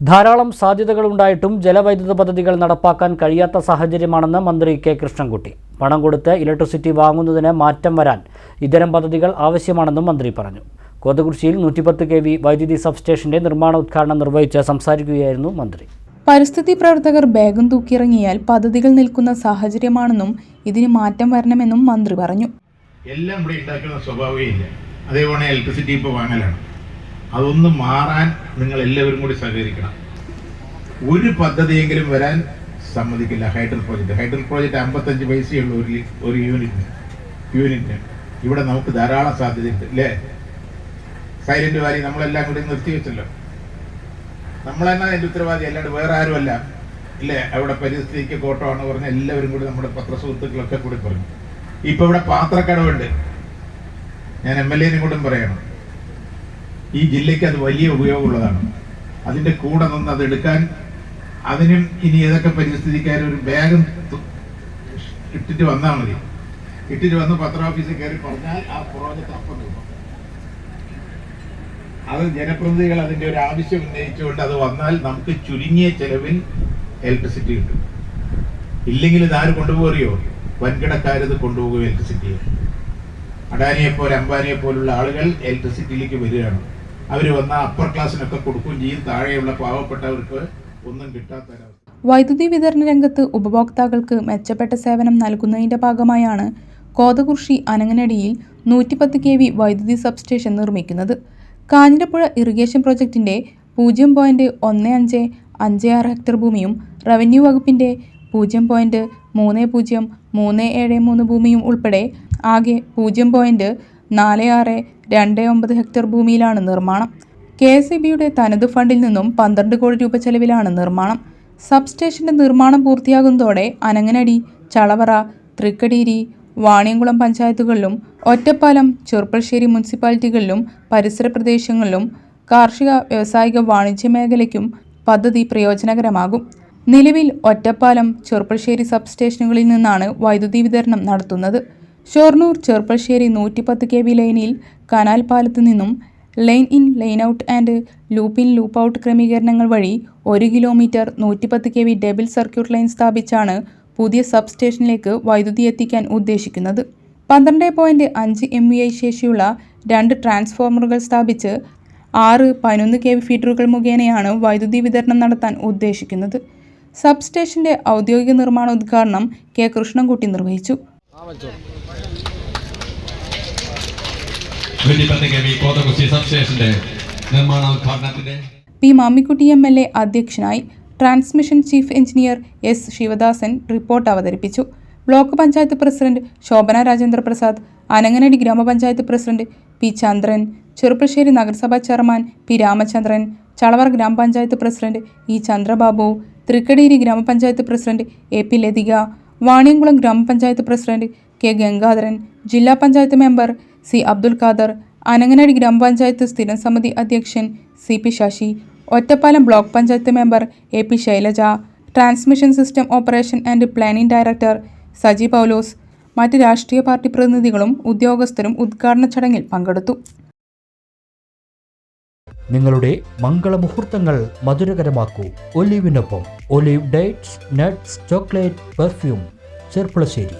ധാരാളം സാധ്യതകളുണ്ടായിട്ടും ജലവൈദ്യുത പദ്ധതികൾ നടപ്പാക്കാൻ കഴിയാത്ത സാഹചര്യമാണെന്ന് മന്ത്രി കെ കൃഷ്ണൻകുട്ടി. പണം കൊടുത്ത് ഇലക്ട്രിസിറ്റി വാങ്ങുന്നതിന് മാറ്റം വരാൻ ഇത്തരം പദ്ധതികൾ ആവശ്യമാണെന്നും മന്ത്രി പറഞ്ഞു. കോതകുശിയിൽ നൂറ്റിപ്പത്ത് കെ വി വൈദ്യുതി സബ്സ്റ്റേഷന്റെ നിർമ്മാണ ഉദ്ഘാടനം നിർവഹിച്ച് സംസാരിക്കുകയായിരുന്നു മന്ത്രി. പരിസ്ഥിതി പ്രവർത്തകർ ബാഗും തൂക്കിയിറങ്ങിയാൽ പദ്ധതികൾ നിൽക്കുന്ന സാഹചര്യമാണെന്നും ഇതിന് മാറ്റം വരണമെന്നും മന്ത്രി പറഞ്ഞു. എല്ലാം ഇവിടെ ഉണ്ടാക്കുന്ന സ്വഭാവമേ ഇല്ല. അതേപോലെ ഇലക്ട്രിസിറ്റി ഇപ്പോൾ വാങ്ങലാണ്. അതൊന്ന് മാറാൻ നിങ്ങൾ എല്ലാവരും കൂടി സഹകരിക്കണം. ഒരു പദ്ധതിയെങ്കിലും വരാൻ സമ്മതിക്കില്ല. ഹൈഡ്രൽ പ്രോജക്റ്റ് ഹൈഡ്രൽ പ്രോജക്റ്റ് അമ്പത്തഞ്ച് പൈസയുള്ള ഒരു ഒരു യൂണിറ്റിന് യൂണിറ്റിന്. ഇവിടെ നമുക്ക് ധാരാളം സാധ്യതയുണ്ട് അല്ലേ സൈലന്റ് വാലി നമ്മളെല്ലാം കൂടി നിർത്തിവെച്ചല്ലോ നമ്മൾ തന്നെ അതിന്റെ ഉത്തരവാദി? അല്ലാണ്ട് വേറെ ആരുമല്ല. ഇല്ലേ? അവിടെ പരിസ്ഥിതിക്ക് കോട്ടമാണ് പറഞ്ഞ എല്ലാവരും കൂടി നമ്മുടെ പത്രസുഹൃത്തുക്കളൊക്കെ കൂടി പറഞ്ഞു. ഇപ്പൊ ഇവിടെ പാത്രക്കടവുണ്ട്. ഞാൻ എം എൽ എനും കൂടെ പറയണം. ഈ ജില്ലയ്ക്ക് അത് വലിയ ഉപയോഗമുള്ളതാണ്. അതിന്റെ കൂടെ നിന്ന് അത് എടുക്കാൻ അതിനും ഇനി ഏതൊക്കെ പരിസ്ഥിതിക്കാർ ഒരു ബാഗും ഇട്ടിട്ട് വന്നാൽ മതി. ഇട്ടിട്ട് വന്ന് പത്ര ഓഫീസിൽ കയറി പറഞ്ഞാൽ ആ പ്രോജക്റ്റ് അപ്പം അത് ജനപ്രതിനിധികൾ അതിന്റെ ഒരു ആവശ്യം ഉന്നയിച്ചുകൊണ്ട് അത് വന്നാൽ നമുക്ക് ചുരുങ്ങിയ ചെലവിൽ ഇലക്ട്രിസിറ്റി കിട്ടും. ഇല്ലെങ്കിൽ ഇത് ആര് കൊണ്ടുപോകറിയോ വൻകിടക്കാരത് കൊണ്ടുപോകും ഇലക്ട്രിസിറ്റിയെ അഡാനിയെ പോലെ അംബാനിയെ പോലുള്ള ആളുകൾ ഇലക്ട്രിസിറ്റിയിലേക്ക് വരികയാണ്. അവർ വന്ന അപ്പർ ക്ലാസ്സിനൊക്കെ കൊടുക്കുകയും ചെയ്യും. താഴെയുള്ള പാവപ്പെട്ടവർക്ക് ഒന്നും കിട്ടാത്ത വൈദ്യുതി വിതരണ രംഗത്ത് ഉപഭോക്താക്കൾക്ക് മെച്ചപ്പെട്ട സേവനം നൽകുന്നതിന്റെ ഭാഗമായാണ് കോതകുർഷി അനങ്ങനടിയിൽ നൂറ്റിപ്പത്ത് കെ വി വൈദ്യുതി സബ്സ്റ്റേഷൻ നിർമ്മിക്കുന്നത്. കാഞ്ഞിരപ്പുഴ ഇറിഗേഷൻ പ്രോജക്റ്റിന്റെ പൂജ്യം പോയിന്റ് ഒന്ന് അഞ്ച് അഞ്ച് ആറ് ഹെക്ടർ ഭൂമിയും റവന്യൂ വകുപ്പിന്റെ പൂജ്യം പോയിന്റ് മൂന്ന് പൂജ്യം മൂന്ന് ഏഴ് മൂന്ന് ഭൂമിയും ഉൾപ്പെടെ ആകെ പൂജ്യം പോയിന്റ് നാല് ആറ് രണ്ട് ഒമ്പത് ഹെക്ടർ ഭൂമിയിലാണ് നിർമ്മാണം. കെ എസ് ഇ ബിയുടെ തനത് ഫണ്ടിൽ നിന്നും പന്ത്രണ്ട് കോടി രൂപ ചെലവിലാണ് നിർമ്മാണം. സബ്സ്റ്റേഷന്റെ നിർമ്മാണം പൂർത്തിയാകുന്നതോടെ അനങ്ങനടി ചളവറ തൃക്കടീരി വാണിയംകുളം പഞ്ചായത്തുകളിലും ഒറ്റപ്പാലം ചെറുപ്പശ്ശേരി മുനിസിപ്പാലിറ്റികളിലും പരിസര പ്രദേശങ്ങളിലും കാർഷിക വ്യാവസായിക വാണിജ്യ മേഖലയ്ക്കും പദ്ധതി പ്രയോജനകരമാകും. നിലവിൽ ഒറ്റപ്പാലം ചെറുപ്പശ്ശേരി സബ്സ്റ്റേഷനുകളിൽ നിന്നാണ് വൈദ്യുതി വിതരണം നടത്തുന്നത്. ഷൊർണൂർ ചെറുപ്പശ്ശേരി നൂറ്റിപ്പത്ത് കെ വി ലൈനിൽ കനാൽ പാലത്ത് നിന്നും line in line out and loop in loop out ക്രമീകരണങ്ങൾ വഴി ഒരു കിലോമീറ്റർ നൂറ്റിപ്പത്ത് K V double circuit line സ്ഥാപിച്ചാണ് പുതിയ സബ് സ്റ്റേഷനിലേക്ക് വൈദ്യുതി എത്തിക്കാൻ ഉദ്ദേശിക്കുന്നത്. പന്ത്രണ്ട് പോയിന്റ് അഞ്ച് എം വി ഐ ശേഷിയുള്ള രണ്ട് ട്രാൻസ്ഫോർമറുകൾ സ്ഥാപിച്ച് ആറ് പതിനൊന്ന് കെ വി ഫീഡറുകൾ മുഖേനയാണ് വൈദ്യുതി വിതരണം നടത്താൻ ഉദ്ദേശിക്കുന്നത്. സബ് സ്റ്റേഷന്റെ ഔദ്യോഗിക നിർമ്മാണ ഉദ്ഘാടനം കെ കൃഷ്ണൻകുട്ടി നിർവഹിച്ചു. P Mammikutty M L A അധ്യക്ഷനായി transmission chief engineer S Sivadasan report അവതരിപ്പിച്ചു. ബ്ലോക്ക് പഞ്ചായത്ത് പ്രസിഡന്റ് ശോഭന രാജേന്ദ്ര പ്രസാദ് അനങ്ങനടി ഗ്രാമപഞ്ചായത്ത് പ്രസിഡന്റ് പി ചന്ദ്രൻ ചെറുപ്പശ്ശേരി നഗരസഭാ ചെയർമാൻ പി രാമചന്ദ്രൻ ചളവർ ഗ്രാമപഞ്ചായത്ത് പ്രസിഡന്റ് ഇ ചന്ദ്രബാബു തൃക്കടീരി ഗ്രാമപഞ്ചായത്ത് president A P Lathika Vaniyamkulam ഗ്രാമപഞ്ചായത്ത് പ്രസിഡന്റ് കെ ഗംഗാധരൻ ജില്ലാ പഞ്ചായത്ത് മെമ്പർ സി അബ്ദുൽ ഖാദർ അനങ്ങനടി ഗ്രാമപഞ്ചായത്ത് സ്ഥിരം സമിതി അധ്യക്ഷൻ C P Sasi Ottapalam block panchayat member A P Shailaja transmission system operation and planning director Saji Paulose മറ്റ് രാഷ്ട്രീയ പാർട്ടി പ്രതിനിധികളും ഉദ്യോഗസ്ഥരും ഉദ്ഘാടന ചടങ്ങിൽ പങ്കെടുത്തു. നിങ്ങളുടെ മംഗളമുഹൂർത്തങ്ങൾ മധുരകരമാക്കൂ. ഒലിവിനൊപ്പം olive dates nuts chocolate perfume Cherpulassery.